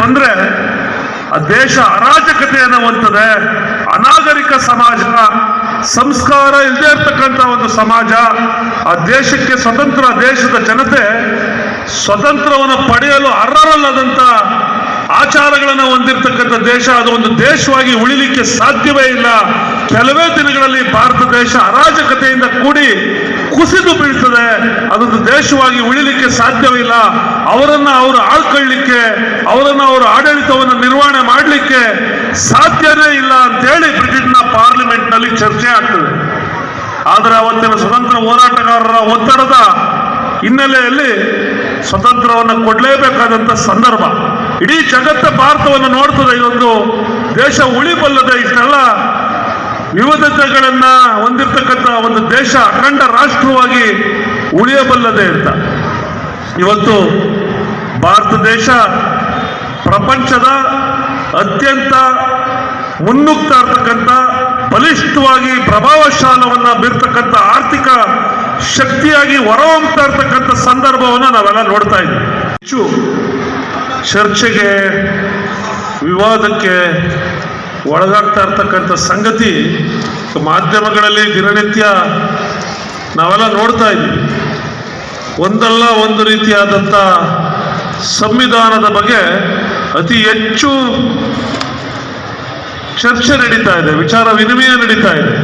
ಬಂದ್ರೆ ದೇಶ ಅರಾಜಕತೆ ಅನ್ನುವಂಥದ್ದೇ ಅನಾಗರಿಕ ಸಮಾಜ ಸಂಸ್ಕಾರ ಇಲ್ಲದೆ ಇರ್ತಕ್ಕಂಥ ಒಂದು ಸಮಾಜ ಆ ದೇಶಕ್ಕೆ ಸ್ವತಂತ್ರ ದೇಶದ ಜನತೆ ಸ್ವತಂತ್ರವನ್ನು ಪಡೆಯಲು ಅರ್ಹರಲ್ಲದಂತ ಆಚಾರಗಳನ್ನು ಹೊಂದಿರತಕ್ಕಂಥ ದೇಶ, ಅದು ಒಂದು ದೇಶವಾಗಿ ಉಳಿಲಿಕ್ಕೆ ಸಾಧ್ಯವೇ ಇಲ್ಲ. ಕೆಲವೇ ದಿನಗಳಲ್ಲಿ ಭಾರತ ದೇಶ ಅರಾಜಕತೆಯಿಂದ ಕೂಡಿ ಕುಸಿದು ಬೀಳ್ತದೆ. ಅದೊಂದು ದೇಶವಾಗಿ ಉಳಿಲಿಕ್ಕೆ ಸಾಧ್ಯವಿಲ್ಲ ಅವರನ್ನ ಅವರು ಆಳ್ಕೊಳ್ಳಿಕ್ಕೆ, ಅವರನ್ನ ಅವರ ಆಡಳಿತವನ್ನು ನಿರ್ವಹಣೆ ಮಾಡಲಿಕ್ಕೆ ಸಾಧ್ಯನೇ ಇಲ್ಲ ಅಂತೇಳಿ ಬ್ರಿಟಿಷ್ನ ಪಾರ್ಲಿಮೆಂಟ್ನಲ್ಲಿ ಚರ್ಚೆ ಆಗ್ತದೆ. ಆದರೆ ಅವತ್ತಿನ ಸ್ವತಂತ್ರ ಹೋರಾಟಗಾರರ ಒತ್ತಡದ ಹಿನ್ನೆಲೆಯಲ್ಲಿ ಸ್ವತಂತ್ರವನ್ನು ಕೊಡಲೇಬೇಕಾದಂತ ಸಂದರ್ಭ. ಇಡೀ ಜಗತ್ತ ಭಾರತವನ್ನು ನೋಡ್ತದೆ, ಇದೊಂದು ದೇಶ ಉಳಿಬಲ್ಲದೆ ಇಷ್ಟೆಲ್ಲ ವಿವಿಧತೆಗಳನ್ನ ಹೊಂದಿರತಕ್ಕಂಥ ಒಂದು ದೇಶ, ಅಖಂಡ ರಾಷ್ಟ್ರವಾಗಿ ಉಳಿಯಬಲ್ಲದೆ ಅಂತ. ಇವತ್ತು ಭಾರತ ದೇಶ ಪ್ರಪಂಚದ ಅತ್ಯಂತ ಮುನ್ನುಗ್ತಾ ಇರ್ತಕ್ಕಂಥ ಬಲಿಷ್ಠವಾಗಿ ಪ್ರಭಾವಶಾಲವನ್ನ ಬೀರ್ತಕ್ಕಂಥ ಆರ್ಥಿಕ ಶಕ್ತಿಯಾಗಿ ಹೊರಹೊಮ್ತಾ ಇರ್ತಕ್ಕಂಥ ಸಂದರ್ಭವನ್ನು ನಾವೆಲ್ಲ ನೋಡ್ತಾ ಇದ್ದೀವಿ. ಹೆಚ್ಚು ಚರ್ಚೆಗೆ ವಿವಾದಕ್ಕೆ ಒಳಗಾಗ್ತಾ ಇರ್ತಕ್ಕಂಥ ಸಂಗತಿ ಮಾಧ್ಯಮಗಳಲ್ಲಿ ದಿನನಿತ್ಯ ನಾವೆಲ್ಲ ನೋಡ್ತಾ ಇದ್ದೀವಿ. ಒಂದಲ್ಲ ಒಂದು ರೀತಿಯಾದಂಥ ಸಂವಿಧಾನದ ಬಗ್ಗೆ ಅತಿ ಹೆಚ್ಚು ಚರ್ಚೆ ನಡೀತಾ ಇದೆ, ವಿಚಾರ ವಿನಿಮಯ ನಡೀತಾ ಇದೆ.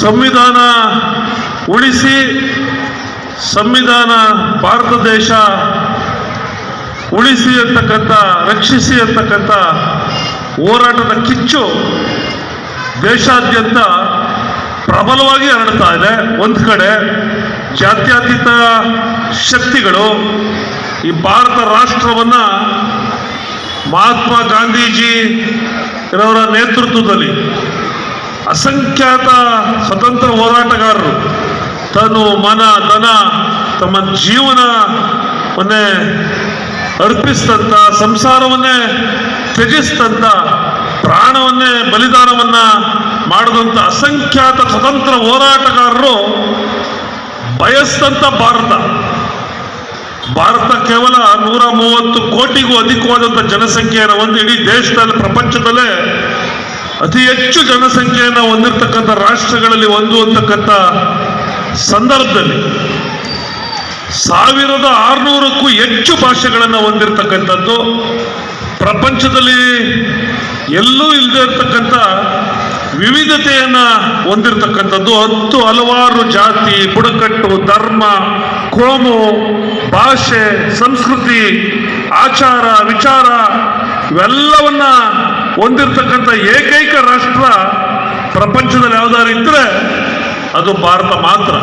ಸಂವಿಧಾನ ಉಳಿಸಿ, ಸಂವಿಧಾನ ಭಾರತ ದೇಶ ಉಳಿಸಿ ಅಂತಕ್ಕಂಥ, ರಕ್ಷಿಸಿ ಅಂತಕ್ಕಂಥ ಹೋರಾಟದ ಕಿಚ್ಚು ದೇಶಾದ್ಯಂತ ಪ್ರಬಲವಾಗಿ ಹರಡ್ತಾ ಇದೆ. ಒಂದು ಕಡೆ ಜಾತ್ಯತೀತ ಶಕ್ತಿಗಳು ಈ ಭಾರತ ರಾಷ್ಟ್ರವನ್ನು ಮಹಾತ್ಮ ಗಾಂಧೀಜಿ ಇರೋರ ನೇತೃತ್ವದಲ್ಲಿ ಅಸಂಖ್ಯಾತ ಸ್ವತಂತ್ರ ಹೋರಾಟಗಾರರು ತನು ಮನ, ಧನ, ತಮ್ಮ ಜೀವನವನ್ನೇ ಅರ್ಪಿಸಿದಂಥ ಸಂಸಾರವನ್ನೇ ತ್ಯಜಿಸಿದಂಥ ಪ್ರಾಣವನ್ನೇ ಬಲಿದಾನವನ್ನ ಮಾಡಿದಂಥ ಅಸಂಖ್ಯಾತ ಸ್ವತಂತ್ರ ಹೋರಾಟಗಾರರು ಬಯಸಿದಂಥ ಭಾರತ. ಭಾರತ ಕೇವಲ ನೂರ ಮೂವತ್ತು ಕೋಟಿಗೂ ಅಧಿಕವಾದಂಥ ಜನಸಂಖ್ಯೆಯನ್ನು ಒಂದು ಇಡೀ ದೇಶದಲ್ಲಿ, ಪ್ರಪಂಚದಲ್ಲೇ ಅತಿ ಹೆಚ್ಚು ಜನಸಂಖ್ಯೆಯನ್ನು ಹೊಂದಿರತಕ್ಕಂಥ ರಾಷ್ಟ್ರಗಳಲ್ಲಿ ಒಂದು ಅಂತಕ್ಕಂಥ ಸಂದರ್ಭದಲ್ಲಿ. ಸಾವಿರದ ಆರುನೂರಕ್ಕೂ ಹೆಚ್ಚು ಭಾಷೆಗಳನ್ನು ಹೊಂದಿರತಕ್ಕಂಥದ್ದು, ಪ್ರಪಂಚದಲ್ಲಿ ಎಲ್ಲೂ ಇಲ್ಲದೆ ಇರತಕ್ಕಂಥ ವಿವಿಧತೆಯನ್ನು ಹೊಂದಿರತಕ್ಕಂಥದ್ದು, ಹತ್ತು ಹಲವಾರು ಜಾತಿ, ಬುಡಕಟ್ಟು, ಧರ್ಮ, ಕೋಮು, ಭಾಷೆ, ಸಂಸ್ಕೃತಿ, ಆಚಾರ, ವಿಚಾರ, ಇವೆಲ್ಲವನ್ನ ಹೊಂದಿರತಕ್ಕಂಥ ಏಕೈಕ ರಾಷ್ಟ್ರ ಪ್ರಪಂಚದಲ್ಲಿ ಯಾವ್ದಾದ್ರು ಇದ್ರೆ ಅದು ಭಾರತ ಮಾತ್ರ.